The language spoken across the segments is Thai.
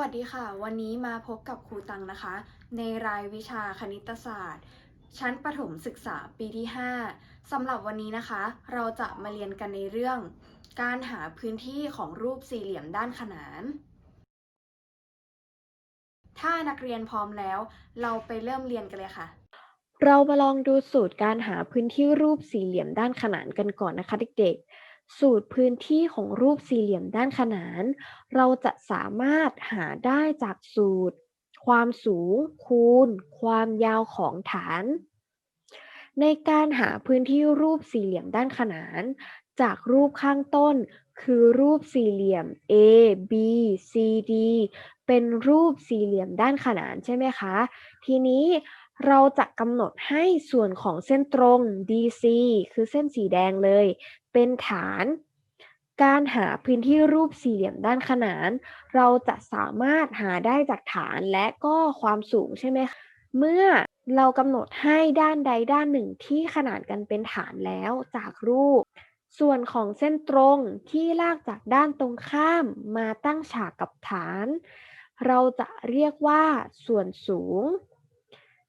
วัสดีค่ะ วันนี้มาพบกับครูตังนะคะ ในรายวิชาคณิตศาสตร์ ชั้นประถมศึกษาปีที่ 5สำหรับวันนี้นะคะ เราจะมาเรียนกันในเรื่อง การหาพื้นที่ของรูปสี่เหลี่ยมด้านขนาน ถ้านักเรียนพร้อมแล้ว เราไปเริ่มเรียนกันเลยค่ะ เรามาลองดูสูตรการหาพื้นที่รูปสี่เหลี่ยมด้านขนานกันก่อนนะคะเด็กๆ สูตรพื้นที่ของรูปสี่เหลี่ยมด้านขนาน เราจะสามารถหาได้จากสูตร ความสูง คูณ ความยาวของฐาน ในการหาพื้นที่รูปสี่เหลี่ยมด้านขนาน จากรูปข้างต้นคือรูปสี่เหลี่ยม A B C D เป็นรูปสี่เหลี่ยมด้านขนานใช่ไหมคะ ทีนี้เราจะกำหนดให้ส่วนของเส้นตรง DC คือเส้นสีแดงเลย เป็นฐาน การหาพื้นที่รูปสี่เหลี่ยมด้านขนาน เราจะสามารถหาได้จากฐานและก็ความสูงใช่ไหมคะเมื่อเรากำหนดให้ด้านใดด้านหนึ่งที่ขนานกันเป็นฐานแล้วจากรูป ส่วนของเส้นตรงที่ลากจากด้านตรงข้ามมาตั้งฉากกับฐาน เราจะเรียกว่าส่วนสูง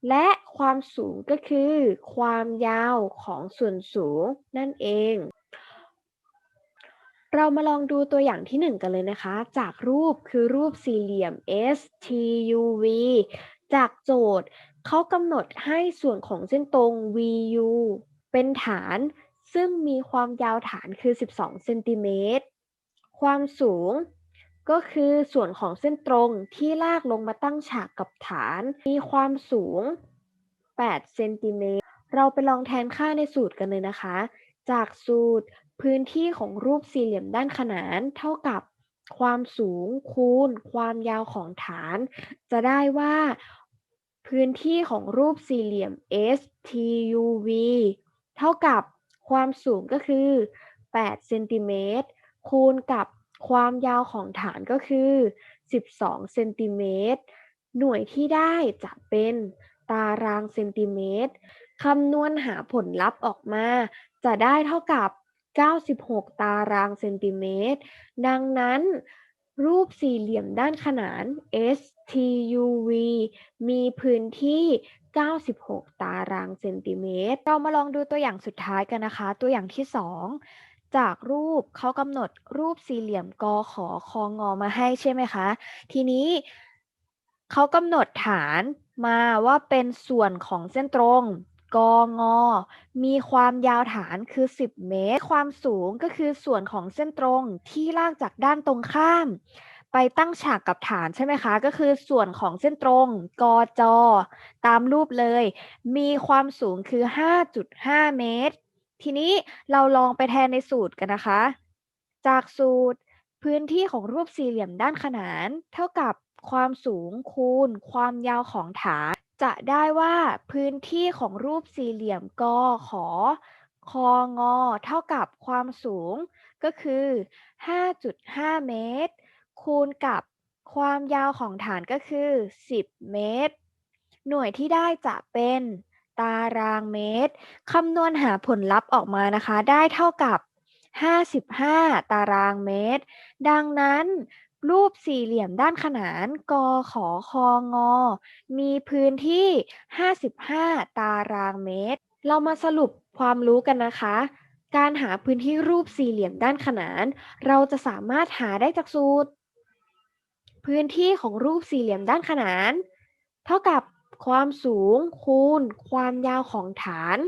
และความสูงก็คือ ความยาวของส่วนสูงนั่นเอง เรามาลองดูตัวอย่างที่หนึ่งกันเลยนะคะ จากรูปคือรูปสี่เหลี่ยม STUV จากโจทย์เขากำหนดให้ส่วนของเส้นตรง VU เป็นฐานซึ่งมีความยาวฐานคือ 12 เซนติเมตร ความสูง ก็คือส่วนของเส้นตรงที่ลากลงมาตั้งฉากกับฐาน มีความสูง 8 เซนติเมตร เราไปลองแทนค่าในสูตรกันเลยนะคะ จากสูตรพื้นที่ของรูปสี่เหลี่ยมด้านขนานเท่ากับความสูงคูณ ความยาวของฐาน จะได้ว่าพื้นที่ของรูปสี่เหลี่ยม STUV เท่ากับความสูงก็คือ 8 เซนติเมตรคูณกับ ความยาวของฐานก็คือ 12 เซนติเมตร หน่วยที่ได้จะเป็นตารางเซนติเมตร คำนวณหาผลลัพธ์ออกมา จะได้เท่ากับ 96 ตารางเซนติเมตร ดังนั้นรูปสี่เหลี่ยมด้านขนาน STUV มีพื้นที่ 96 ตารางเซนติเมตร เรามาลองดูตัวอย่างสุดท้ายกันนะคะ ตัวอย่างที่ 2 จากรูปเขากำหนดรูปสี่เหลี่ยมกอขอคองอมาให้ใช่ไหมคะ ทีนี้เขากำหนดฐานมาว่าเป็นส่วนของเส้นตรงกงอ มีความยาวฐานคือ 10 เมตร ความสูงก็คือส่วนของเส้นตรงที่ลากจากด้านตรงข้าม ไปตั้งฉากกับฐานใช่ไหมคะ ก็คือส่วนของเส้นตรงกจอ ตามรูปเลย มีความสูงคือ 5.5 เมตร ทีนี้เราลองไปแทนในสูตรกันนะคะ จากสูตรพื้นที่ของรูปสี่เหลี่ยมด้านขนาน เท่ากับความสูงคูณ ความยาวของฐานจะได้ว่าพื้นที่ของรูปสี่เหลี่ยมกขอคองอเท่ากับความสูงก็คือ 5.5 เมตร คูณกับความยาวของฐานก็คือ 10 เมตร หน่วยที่ได้จะเป็น ตารางเมตรคำนวณหาผลลัพธ์ออกมานะคะ ได้เท่ากับ 55 ตารางเมตร ดังนั้นรูปสี่เหลี่ยมด้านขนานกขอคองอ มีพื้นที่ 55 ตารางเมตร เรามาสรุปความรู้กันนะคะ การหาพื้นที่รูปสี่เหลี่ยมด้านขนาน เราจะสามารถหาได้จากสูตร พื้นที่ของรูปสี่เหลี่ยมด้านขนาน เท่ากับ ความสูงคูณ ความยาวของฐาน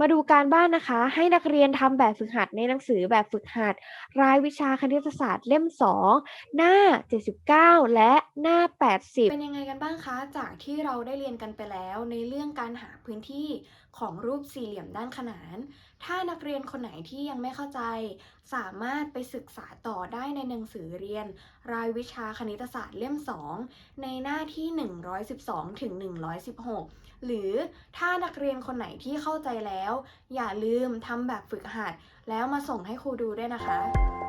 มาดูการบ้านนะคะ ให้นักเรียนทำแบบฝึกหัดในหนังสือแบบฝึกหัด รายวิชาคณิตศาสตร์เล่ม 2 หน้า 79 และหน้า 80 เป็นยังไงกันบ้างคะ จากที่เราได้เรียนกันไปแล้วในเรื่องการหาพื้นที่ของรูปสี่เหลี่ยมด้านขนาน ถ้านักเรียนคนไหนที่ยังไม่เข้าใจ สามารถไปศึกษาต่อได้ในหนังสือเรียน รายวิชาคณิตศาสตร์เล่ม 2 ในหน้าที่ 112ถึง116 หรือถ้านักเรียนคนไหนที่เข้าใจแล้ว อย่าลืมทำแบบฝึกหัด แล้วมาส่งให้ครูดูด้วยนะคะ